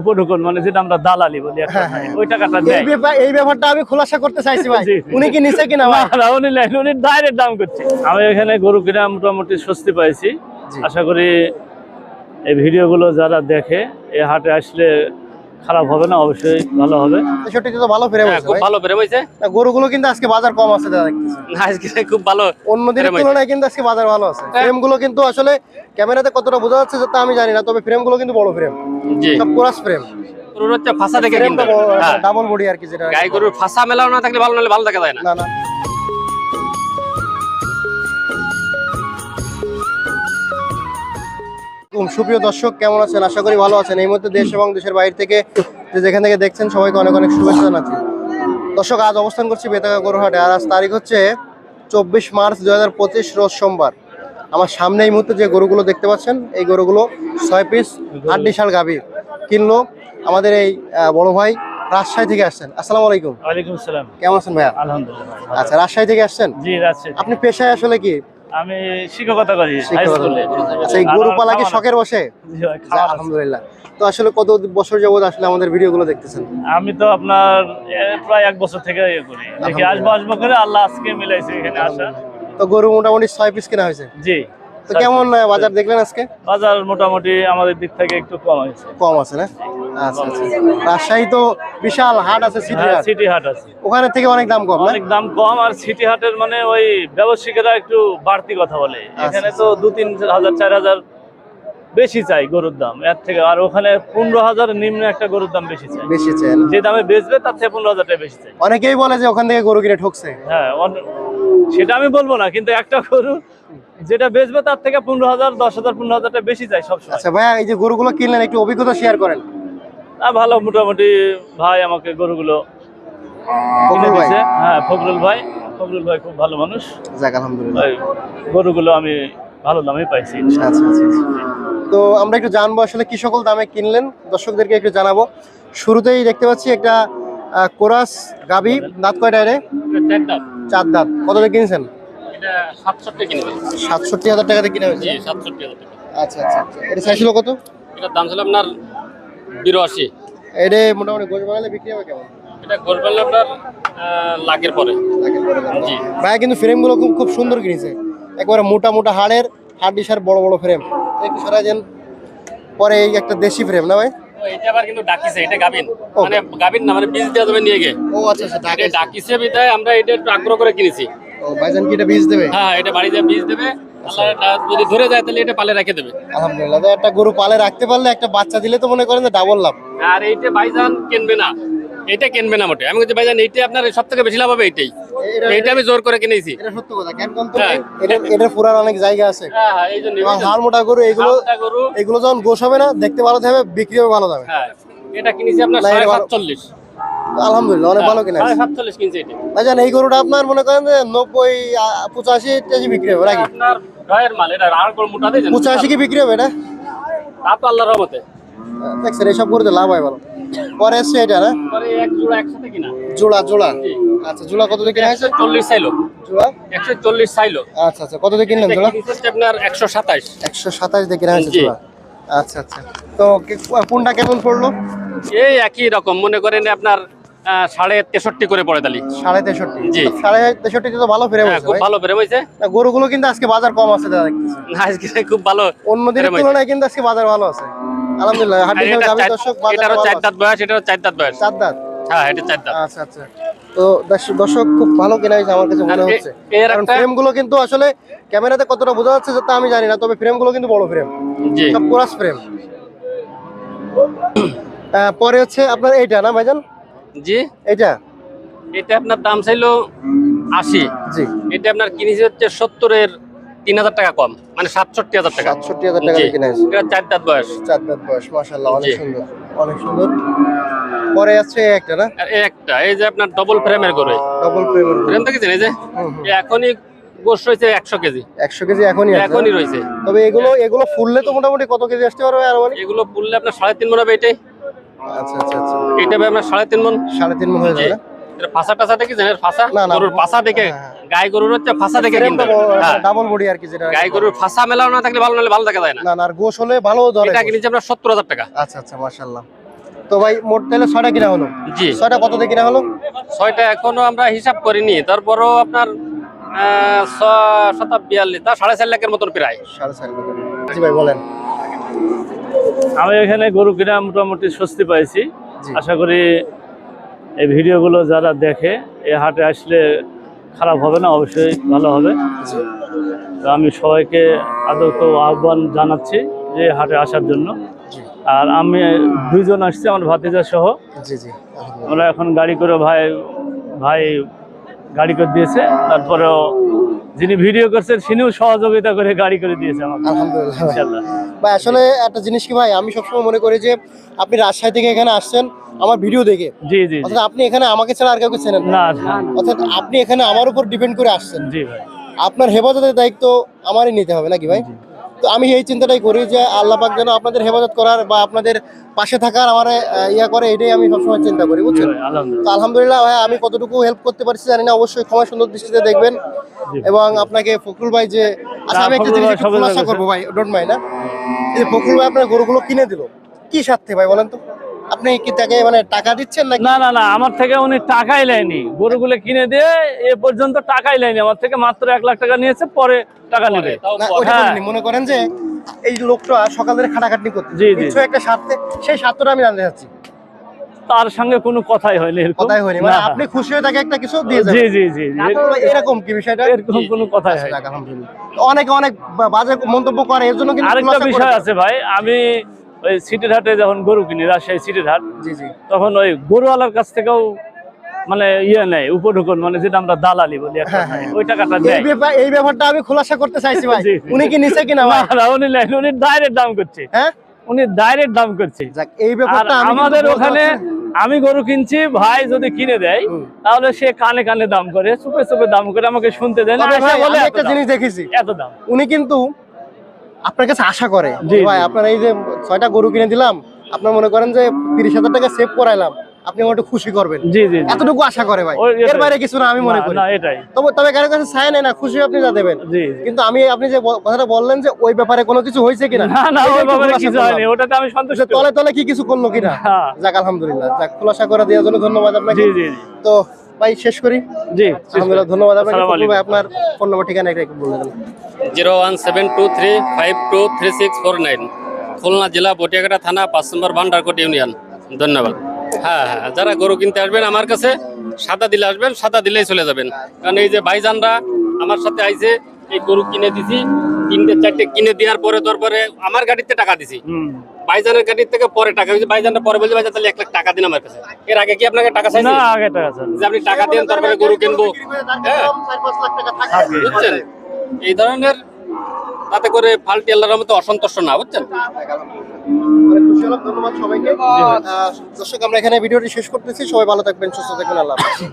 উপঢুকন মানে যেটা আমরা দালালি বলি হ্যাঁ, হ্যাঁ। ওই টাকাটা এই ব্যাপার এই ব্যাপারটা আমি খোলাসা করতে চাইছি ভাই। উনি কি নিছে কিনা না, উনি নেন, উনি ডাইরেক্ট দাম করছে। আমি এখানে গরু কিনা মোটামুটি স্বস্তি পাইছি। আশা করি এই ভিডিওগুলো যারা দেখে এই হাটে আসলে খারাপ হবে না অবশ্যই ভালো হবে। তেষট্টিতে তো ভালো হ্যাঁ, খুব ভালো গরুগুলো কিন্তু আজকে বাজার কম আছে দাদা না আজকে খুব ভালো অন্য দিনের তুলনায় কিন্তু আজকে বাজার ভালো আছে। হ্যাঁ। ফ্রেমগুলো কিন্তু আসলে ক্যামেরাতে কতটা বোঝা যাচ্ছে তা আমি জানি না তবে ফ্রেমগুলো কিন্তু বড় ফ্রেম। সব কোরাস ফ্রেম। গরুর হচ্ছে ফাঁসা দেখে কিনতে। হ্যাঁ। ডাবল বডি আর কি যেটা গাই গরুর ফাঁসা মেলাও না থাকলে ভালো নাহলে ভালো দেখা যায় না না। উম, সুপ্রিয় দর্শক কেমন আছেন? আশা করি ভালো আছেন। এই মুহূর্তে দেশ এবং দেশের বাইরে থেকে যে যেখান থেকে দেখছেন সবাইকে অনেক অনেক শুভেচ্ছা জানাচ্ছি। দর্শক আজ অবস্থান করছি বেতাগা গরুহাটে। আর আজ তারিখ হচ্ছে চব্বিশ মার্চ দু হাজার পঁচিশ রোজ সোমবার। আমার সামনে এই মুহূর্তে যে গরুগুলো দেখতে পাচ্ছেন এই গরুগুলো ছয় পিস আট বিশাল গাভী কিনলো আমাদের এই বড় ভাই রাজশাহী থেকে আসছেন। আসসালামু আলাইকুম। ওয়ালাইকুম সালাম। কেমন আছেন ভাইয়া? আলহামদুলিল্লাহ আচ্ছা রাজশাহী থেকে আসছেন? জি রাজশাহী আপনি পেশায় আসলে কি? আমি শিক্ষকতা করি হাই স্কুলে আচ্ছা এই গরু পালা কি শখের বসে। আলহামদুলিল্লাহ। তো আসলে কত বছর যাবত আসলে আমাদের ভিডিওগুলো দেখতেছেন? আমি তো আপনার প্রায় এক বছর থেকে ইয়ে করি। দেখি আসব আসব করে আল্লাহ আজকে মিলাইছে এখানে আসা। তো গরু মোটামুটি ছয় পিস কেনা হয়েছে? জি। তো কেমন বাজার দেখলেন আজকে? বাজার মোটামুটি আমাদের দিক থেকে একটু কম হয়েছে। কম আছে না? আচ্ছা আচ্ছা রাজশাহী তো বিশাল হাট আছে সিটি হ্যাঁ, হাট। সিটি হাট আছে। ওখানে থেকে অনেক দাম কম অনেক দাম কম আর সিটি হাটের মানে ওই একটু বাড়তি কথা বলে। এখানে তো দু তিন হাজার চার হাজার বেশি চাই গরুর দাম। এর থেকে আর ওখানে পনেরো হাজার নিম্ন একটা গরুর দাম বেশি চাই। বেশি চেন যে দামে বেচবে তার থেকে পনেরো হাজার টাকা বেশি চাই। অনেকেই বলে যে ওখান থেকে গরু কিনে ঠকছে। হ্যাঁ সেটা আমি বলব না কিন্তু একটা গরু যেটা বেচবে তার থেকে পনেরো হাজার দশ হাজার পনেরো হাজারটা বেশি যায় সবসময়। আচ্ছা ভাইয়া এই যে গরুগুলো কিনলেন একটু অভিজ্ঞতা শেয়ার করেন। আর ভালো মোটামুটি ভাই আমাকে গরুগুলো কিনে দিছে। হ্যাঁ ফখরুল ভাই। ফখরুল ভাই খুব ভালো মানুষ। যাক আলহামদুলিল্লাহ। গরুগুলো আমি ভালো দামে পাইছি। আচ্ছা আচ্ছা আচ্ছা। তো আমরা একটু জানব আসলে কি সকল দামে কিনলেন? দর্শকদেরকে একটু জানাব। শুরুতেই দেখতে পাচ্ছি একটা কোরাস গাবি দাঁত কয়টা রে চার দাঁত। কত দিয়ে কিনছেন? এটা সাতষট্টি হাজার টাকাতে কিনে হয়েছে? আচ্ছা আচ্ছা আচ্ছা। এটা চাইছিল কত? এটার দাম ছিল আপনার বিরাশি। এটা মোটামুটি বিক্রি হবে কেমন? এটা আপনার পরে। জি। কিন্তু ফ্রেমগুলো খুব খুব সুন্দর কিনেছে। একবারে মোটা মোটা হাড়ের হাড় ডিসার বড় বড় ফ্রেম একটু সরাই দেন। পরে এই একটা দেশি ফ্রেম না ভাই? এটা আবার কিন্তু ডাকিছে এটা গাবিন। মানে গাবিন না মানে বীজ দেওয়া যাবে নিয়ে গিয়ে। ও আচ্ছা আচ্ছা এটা ডাকিছে। বিদায় আমরা এটা একটু আগ্রহ করে কিনেছি। ও ভাইজান কি এটা বীজ দেবে? হ্যাঁ এটা বাড়িতে বীজ দেবে। যদি ধরে যায় তাহলে এটা পালে রেখে দেবে। আলহামদুলিল্লাহ একটা গরু পালে রাখতে পারলে একটা বাচ্চা দিলে তো মনে করেন ডাবল লাভ। আর এইটা ভাইজান কিনবে না। এটা কিনবে না মোটে। আমি বলছি ভাইজান এইটা আপনার সব থেকে বেশি লাভ হবে এইটাই। এটা- এইটা আমি জোর করে কিনেছি। এটা সত্য কথা। তো হ্যাঁ। এটা পুরার অনেক জায়গা আছে। হ্যাঁ হ্যাঁ এই জন্য হাড় মোটা গরু এগুলো এগুলো যখন গোস হবে না দেখতে ভালো থাকবে বিক্রি হবে ভালো যাবে হ্যাঁ। এটা কিনেছি আপনার না, এটা সাড়ে ভালো- সাতচল্লিশ। আলহামদুলিল্লাহ অনেক ভালো কিনা সাতচল্লিশ কিনছে এটা। ভাইজান এই গরুটা আপনার মনে করেন যে নব্বই পঁচাশি টাশি বিক্রি হবে নাকি? গায়ের মাল এটা আর কোনো মোটা দিয়ে পঁচাশি কি বিক্রি হবে এটা? তা তো আল্লাহর রহমতে। দেখছেন এইসব গরুতে লাভ হয় ভালো। পরে এসছে এটা না? পরে এক জোড়া একসাথে কিনা। জোড়া জোড়া। আচ্ছা জোড়া কত দিয়ে কিনা হয়েছে? একশো চল্লিশ চাইলো। জোড়া? একশো চল্লিশ চাইলো। আচ্ছা আচ্ছা কত দিয়ে কিনলেন জোড়া? আপনার একশো সাতাশ একশো সাতাশ দিয়ে কিনা হয়েছে জোড়া। আচ্ছা আচ্ছা। তো কোনটা কেমন পড়ল? এই একই রকম মনে করেন আপনার সাড়ে তেষট্টি করে পড়ে তালি। সাড়ে তেষট্টি। জি। সাড়ে তেষট্টিতে তো ভালো হ্যাঁ খুব ভালো হয়েছে গরুগুলো কিন্তু আজকে বাজার কম আছে দাদা আজকে খুব ভালো অন্য দিনের তুলনায় কিন্তু আজকে বাজার ভালো আছে। আলহামদুলিল্লাহ হাড্ডি এটা গাভী দর্শক এটারও চার দাঁত বয়স এটারও চার দাঁত বয়স। চার দাঁত? হ্যাঁ এটা চার দাঁত। আচ্ছা আচ্ছা। তো দর্শ- দর্শক খুব ভালো কেনা হয়েছে আমার কাছে মনে হচ্ছে। কারণ কিন্তু আসলে ক্যামেরাতে কতটা বোঝা যাচ্ছে তা আমি জানি না তবে ফ্রেমগুলো কিন্তু বড় ফ্রেম সব কোরাস ফ্রেম পরে হচ্ছে আপনার এইটা না ভাইজান? জি। এইটা? এটা আপনার দাম চাইলো আশি। জি। এটা আপনার কিনেছে হচ্ছে সত্তরের তিন হাজার টাকা কম মানে সাতষট্টি হাজার টাকা। সাতষট্টি হাজার টাকা। কিনা এটা চার দাঁত বয়স। চার দাঁত বয়স অনেক সুন্দর অনেক সুন্দর। পরে আছে একটা না? একটা এই যে আপনার ডবল ফ্রেমের গরু। ডবল ফ্রেমের ফ্রেম দেখেছেন এই যে? হুম, হুম। এ এখনই রয়েছে একশো কেজি। একশো কেজি এখনই এখনই রয়েছে। তবে এগুলো এগুলো ফুললে তো মোটামুটি কত কেজি আসতে পারবে আর মানে এগুলো আপনার সাড়ে তিন মন হবে এটাই। আচ্ছা আচ্ছা আচ্ছা। হবে আপনার সাড়ে তিন মন। সাড়ে তিন মন হয়ে যাবে? এটা ফাঁসা টাসা দেখি জানেন ফাঁসা? না, না, ফাঁসা দেখে হ্যাঁ, গাই গরুর হচ্ছে ফাঁসা দেখে কিনতে। হ্যাঁ। ডাবল বডি আর কি যেটা গাই গরুর ফাঁসা মেলাও না থাকলে ভালো নাহলে ভালো দেখা যায় না। না না আর গোশ হলে ভালো ধরে এটা কিনেছি আপনার সত্তর হাজার টাকা। আচ্ছা আচ্ছা মাশাআল্লাহ। তো ভাই মোট তাহলে ছয়টা কিনা হলো? জি। ছয়টা কত দিয়ে কিনা হলো? ছয়টা এখনও আমরা হিসাব করিনি তারপরও আপনার আহ, ছ- শতা বিয়াল্লিশ তা সাড়ে চার লাখের মতন প্রায়। সাড়ে চার লাখ। জি ভাই বলেন। আমি এখানে গরু কিনা মোটামুটি স্বস্তি পাইছি। আশা করি এই ভিডিওগুলো যারা দেখে এই হাটে আসলে খারাপ হবে না অবশ্যই ভালো হবে। তো আমি সবাইকে আদত আহ্বান জানাচ্ছি যে হাটে আসার জন্য। আর আমি দুইজন আসছি আমার ভাতিজা সহ। জি জি আমরা এখন গাড়ি করে ভাই ভাই গাড়ি করে দিয়েছে। তারপরেও যিনি ভিডিও করছেন তিনিও সহযোগিতা করে গাড়ি করে দিয়েছে আমাকে। আলহামদুলিল্লাহ। ভাই। ভাই আসলে একটা জিনিস কি ভাই আমি সবসময় মনে করি যে আপনি রাজশাহী থেকে এখানে আসছেন আমার ভিডিও দেখে। জি জি। অর্থাৎ আপনি এখানে আমাকে ছাড়া আর কাউকে চেনেন না। অর্থাৎ আপনি এখানে আমার উপর ডিপেন্ড করে আসছেন। জি ভাই। আপনার হেফাজতের দায়িত্ব আমারই নিতে হবে নাকি ভাই? তো আমি এই চিন্তাটাই করি যে আল্লাহ পাক যেন আপনাদের হেফাজত করার বা আপনাদের পাশে থাকার আমার ইয়া করে এটাই আমি সবসময় চিন্তা করি বুঝলেন বুঝছেন তো আলহামদুলিল্লাহ ভাই আমি কতটুকু হেল্প করতে পারছি জানি না অবশ্যই ক্ষমা সুন্দর দৃষ্টিতে দেখবেন। এবং আপনাকে ফখরুল ভাই যে আচ্ছা আমি একটা জিনিস সবাই করব ভাই ডোন্ট মাই না? এই যে ফখরুল ভাই আপনার গরুগুলো কিনে দিল। কি স্বার্থে ভাই বলেন তো? আপনি কি তাকে মানে টাকা দিচ্ছেন নাকি? না না না আমার থেকে উনি টাকাই নেয়নি। গরুগুলো কিনে দিয়ে এ পর্যন্ত টাকাই নেয়নি। আমার থেকে মাত্র এক লাখ টাকা নিয়েছে পরে টাকা নেবে। না হ্যাঁ। মনে করেন যে এই লোকটা সকাল ধরে খাটাখাটনি করতে জি, একটা স্বার্থে সেই স্বার্থটা আমি জানতে চাচ্ছি। তার সঙ্গে কোনো কথাই হয়নি কথাই হয়নি। মানে আপনি খুশি হয়ে তাকে একটা কিছু দিয়ে জি জি জি জি। এরকম কি বিষয়টা? এরকম কোনো কথাই হয় যাক, আলহামদুলিল্লাহ। অনেকে অনেক বাজে মন্তব্য করে এর জন্য কিন্তু আরেকটা বিষয় আছে ভাই। আমি ওই সিটির হাটে যখন গরু কিনি রাজশাহী সিটির হাট জি জি। তখন ওই গরুওয়ালার কাছ থেকেও মানে ইয়ে নেই উপঢুকন মানে যেটা আমরা দালালি বলি হ্যাঁ, হ্যাঁ। ওই টাকাটা এই এই ব্যাপারটা আমি খোলাসা করতে চাইছি ভাই। উনি কি নিছে কিনা না, উনি নেন উনি ডাইরেক্ট দাম করছে। হ্যাঁ? উনি ডাইরেক্ট দাম করছে। এই ব্যাপারটা আমাদের ওখানে আমি গরু কিনছি ভাই যদি কিনে দেয় তাহলে সে কানে কানে দাম করে চুপে চুপে দাম করে আমাকে শুনতে দেয় না তবে এসে ভাই, বলে একটা জিনিস দেখেছি। এত দাম। উনি কিন্তু আপনার কাছে আশা করে। ভাই আপনার এই যে ছয়টা গরু কিনে দিলাম আপনার মনে করেন যে তিরিশ হাজার টাকা সেভ করাইলাম আপনি আমার একটু খুশি করবেন। জি জি জি। এতটুকু আশা করে ভাই। ওই এর বাইরে কিছু না আমি মনে করি। না এটাই। তবে তবে কারও কাছে চায় না খুশি আপনি যা দেবেন। জি জি। কিন্তু আমি আপনি যে কথাটা বললেন যে ওই ব্যাপারে কোনো কিছু হয়েছে কিনা না না ওই ব্যাপারে কিছু হয়নি ওটাতে আমি সন্তুষ্ট। তলে তলে কি কিছু করল কিনা? হ্যাঁ। যাক আলহামদুলিল্লাহ যাক খোলাসা করে দেওয়ার জন্য ধন্যবাদ আপনাকে। জি জি জি। তো ভাই শেষ করি। জি আলহামদুলিল্লাহ ধন্যবাদ আপনাকে। ভাই আপনার ফোন নম্বর ঠিকানা একটু বলে দেন zero one seven two three five two three six four nine Khulna জেলা বটিয়াঘাটা থানা পাঁচ নম্বর ভান্ডারকোট ইউনিয়ন। ধন্যবাদ। হ্যাঁ হ্যাঁ যারা গরু কিনতে আসবেন আমার কাছে সাদা দিলে আসবেন সাদা দিলেই চলে যাবেন। কারণ এই যে ভাইজানরা আমার সাথে আইছে এই গরু কিনে দিছি তিনটে চারটে কিনে দেওয়ার পরে তারপরে আমার গাড়িতে টাকা দিছি। হুম। ভাইজানের গাড়ির থেকে পরে টাকা হয়েছে ভাইজানরা পরে বলছে ভাইজান তাহলে এক লাখ টাকা দিন আমার কাছে। এর আগে কি আপনাকে টাকা চাইছি? না আগে টাকা যে আপনি টাকা দেন তারপরে গরু কিনবো। হ্যাঁ। বুঝছেন? এই ধরনের তাতে করে ফাল্টি আল্লাহর মতো অসন্তুষ্ট না বুঝছেন? ধন্যবাদ সবাইকে। দর্শক আমরা এখানে ভিডিওটি শেষ করতেছি। সবাই ভালো থাকবেন সুস্থ থাকবেন আল্লাহ।